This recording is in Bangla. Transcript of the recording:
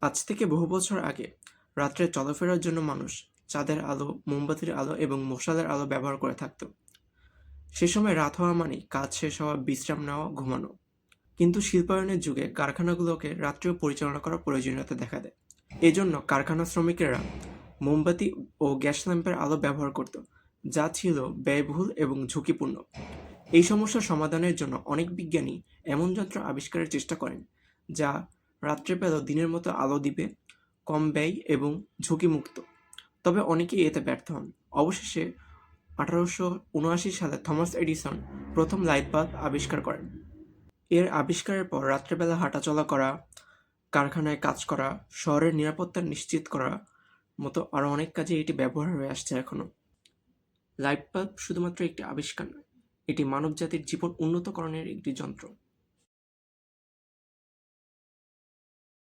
আজ থেকে বহু বছর আগে রাত্রে চলাফেরার জন্য মানুষ চাঁদের আলো, মোমবাতির আলো এবং মশালের আলো ব্যবহার করে থাকত। সে সময় রাত হওয়া মানে কাজ শেষ হওয়া, বিশ্রাম নেওয়া, ঘুমানো। কিন্তু শিল্পায়নের যুগে কারখানাগুলোকে রাত্রেও পরিচালনা করার প্রয়োজনীয়তা দেখা দেয়। এজন্য কারখানা শ্রমিকেরা মোমবাতি ও গ্যাস ল্যাম্পের আলো ব্যবহার করত, যা ছিল ব্যয়বহুল এবং ঝুঁকিপূর্ণ। এই সমস্যার সমাধানের জন্য অনেক বিজ্ঞানী এমন যন্ত্র আবিষ্কারের চেষ্টা করেন, যা রাত্রে পেলেও দিনের মতো আলো দিবে, কম ব্যয় এবং ঝুঁকিমুক্ত। তবে অনেকেই এতে ব্যর্থ হন। অবশেষে আঠারোশো উনআশি সালে থমাস এডিসন প্রথম লাইট বাল্ব আবিষ্কার করেন। এর আবিষ্কারের পর রাত্রেবেলা হাঁটাচলা করা, কারখানায় কাজ করা, শহরের নিরাপত্তা নিশ্চিত করা মতো আরও অনেক কাজে এটি ব্যবহার হয়ে আসছে এখনও। লাইট বাল্ব শুধুমাত্র একটি আবিষ্কার নয়, এটি মানবজাতির জীবন উন্নতকরণের একটি যন্ত্র।